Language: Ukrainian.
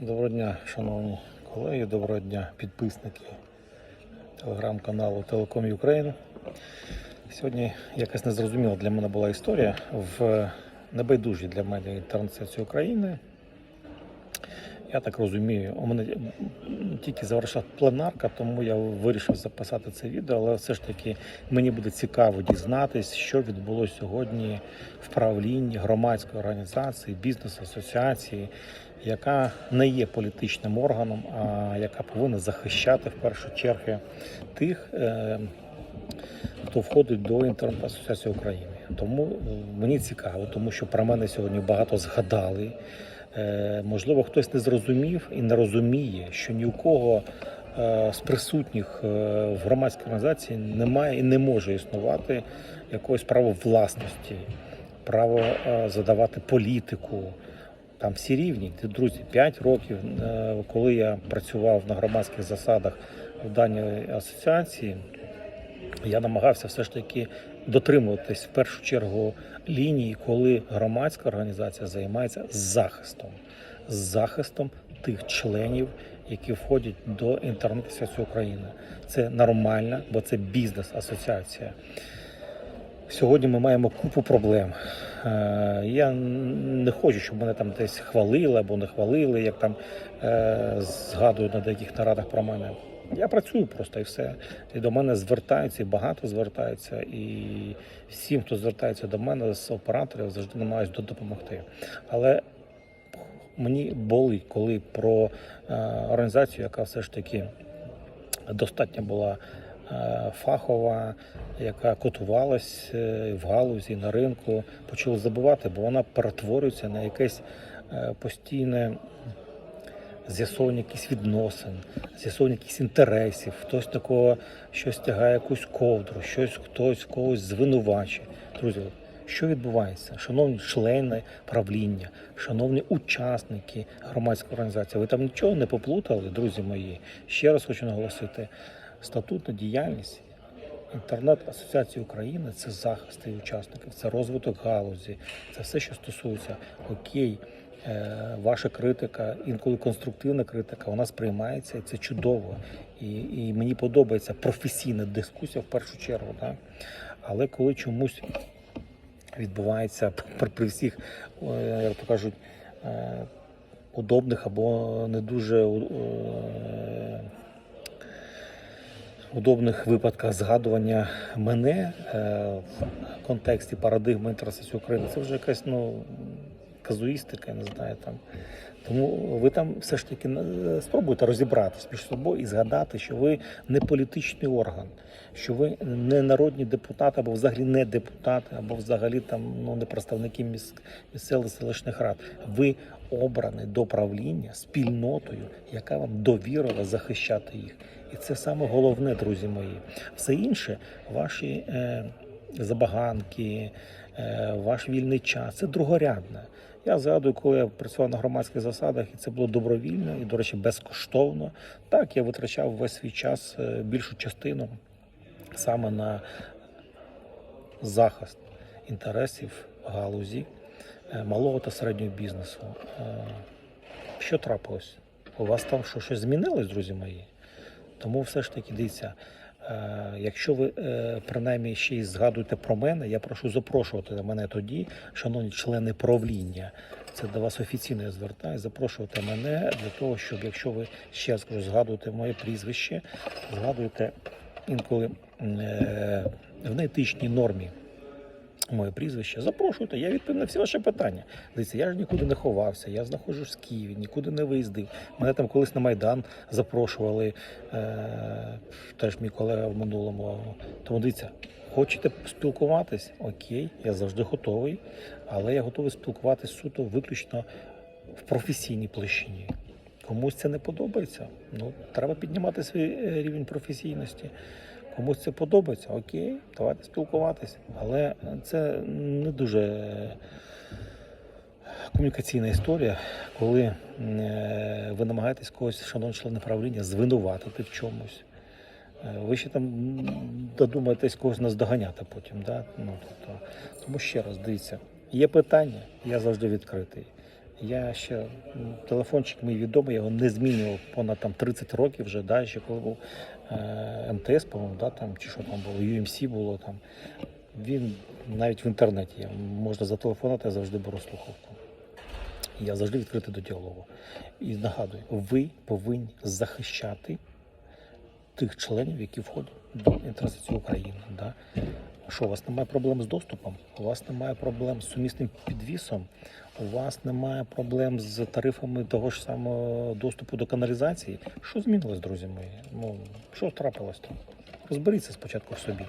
Доброго дня, шановні колеги, доброго дня, підписники телеграм-каналу Телеком Україн. Сьогодні якась незрозуміла для мене була історія в небайдужій для мене інтернет України. Я так розумію, у мене тільки завершила пленарка, тому я вирішив записати це відео, але все ж таки мені буде цікаво дізнатись, що відбулося сьогодні в правлінні громадської організації, бізнес-асоціації, яка не є політичним органом, а яка повинна захищати в першу чергу тих. е, хто входить до інтернет-асоціації України. Тому е, мені цікаво, тому що про мене сьогодні багато згадали. Е, Можливо, хтось не зрозумів і не розуміє, що ні у кого з присутніх в громадській організації немає і не може існувати якогось права власності, право задавати політику. Там всі рівні. Друзі, 5 років, е, коли я працював на громадських засадах в даній асоціації, я намагався все ж таки дотримуватись в першу чергу лінії, коли громадська організація займається захистом, захистом тих членів, які входять до інтернет-асоціації України. Це нормально, бо це бізнес-асоціація. Сьогодні ми маємо купу проблем. Е, Я не хочу, щоб мене там десь хвалили або не хвалили, як там е, згадують на деяких нарадах про мене. Я працюю просто і все. І до мене звертаються, і багато звертаються. І всім, хто звертається до мене з операторів, завжди намагаюся допомогти. Але мені болить, коли про е, організацію, яка все ж таки достатньо була фахова, яка котувалась е, в галузі на ринку, почали забувати, бо вона перетворюється на якесь е, постійне з'ясовування якихось відносин, з'ясовування якихось інтересів, хтось такого щось тягає якусь ковдру, щось хтось когось звинувачує. Друзі, що відбувається? Шановні члени правління, шановні учасники громадської організації, ви там нічого не поплутали, друзі мої. Ще раз хочу наголосити: статутна діяльність. Інтернет-асоціації України це захист її учасників, це розвиток галузі, це все, що стосується окей. е, Ваша критика, інколи конструктивна критика, вона сприймається і це чудово. І, і мені подобається професійна дискусія в першу чергу. Да? Але коли чомусь відбувається при, всіх, е, як то кажуть, е, удобних або не дуже е, удобних випадках згадування мене е, в контексті парадигми інтересації України, це вже якась ну, казуїстика, я не знаю там. Тому ви там все ж таки е, спробуйте розібратися між собою і згадати, що ви не політичний орган, що ви не народні депутати, або взагалі не депутати, або взагалі там ну не представники міс- місцевих селищних рад. Ви обрані до правління спільнотою, яка вам довірила захищати їх. І це саме головне, друзі мої. Все інше, ваші е, забаганки, е, ваш вільний час це другорядне. Я згадую, коли я працював на громадських засадах, і це було добровільно і, до речі, безкоштовно. Так, я витрачав весь свій час, е, більшу частину саме на захист інтересів галузі е, малого та середнього бізнесу. Е, Що трапилось? У вас там що, щось змінилось, друзі мої? Тому все ж таки дивіться, е, якщо ви е, принаймні ще й згадуєте про мене, я прошу запрошувати мене тоді, шановні члени правління. Це до вас офіційно я звертаю. Запрошувати мене для того, щоб якщо ви ще раз згадуєте моє прізвище, згадуєте інколи е, в неетичній нормі моє прізвище, запрошуйте, я відповім на всі ваші питання. Дивіться, я ж нікуди не ховався, я знаходжусь в Києві, нікуди не виїздив. Мене там колись на Майдан запрошували, е, теж мій колега в минулому. Тому дивіться, хочете спілкуватись? Окей, я завжди готовий, але я готовий спілкуватись суто виключно в професійній площині. Комусь це не подобається. Ну, треба піднімати свій е, рівень професійності. Комусь це подобається, окей, давайте спілкуватися. Але це не дуже е, комунікаційна історія, коли е, ви намагаєтесь когось, шановні члени правління, звинуватити в чомусь. Ви ще там додумаєтесь когось наздоганяти потім. Да? Ну, тобто, тому ще раз дивіться, є питання, я завжди відкритий. Я ще телефончик мій відомий, його не змінював понад там 30 років вже, да, ще коли був е, МТС, по-моєму, да, там, чи що там було, UMC було там. Він навіть в інтернеті є. Можна зателефонувати, я завжди беру слухавку. Я завжди відкритий до діалогу. І нагадую, ви повинні захищати тих членів, які входять до інтересації України. Да? Що у вас немає проблем з доступом, у вас немає проблем з сумісним підвісом, у вас немає проблем з тарифами того ж самого доступу до каналізації. Що змінилось, друзі мої? Ну, що трапилось там? Розберіться спочатку в собі.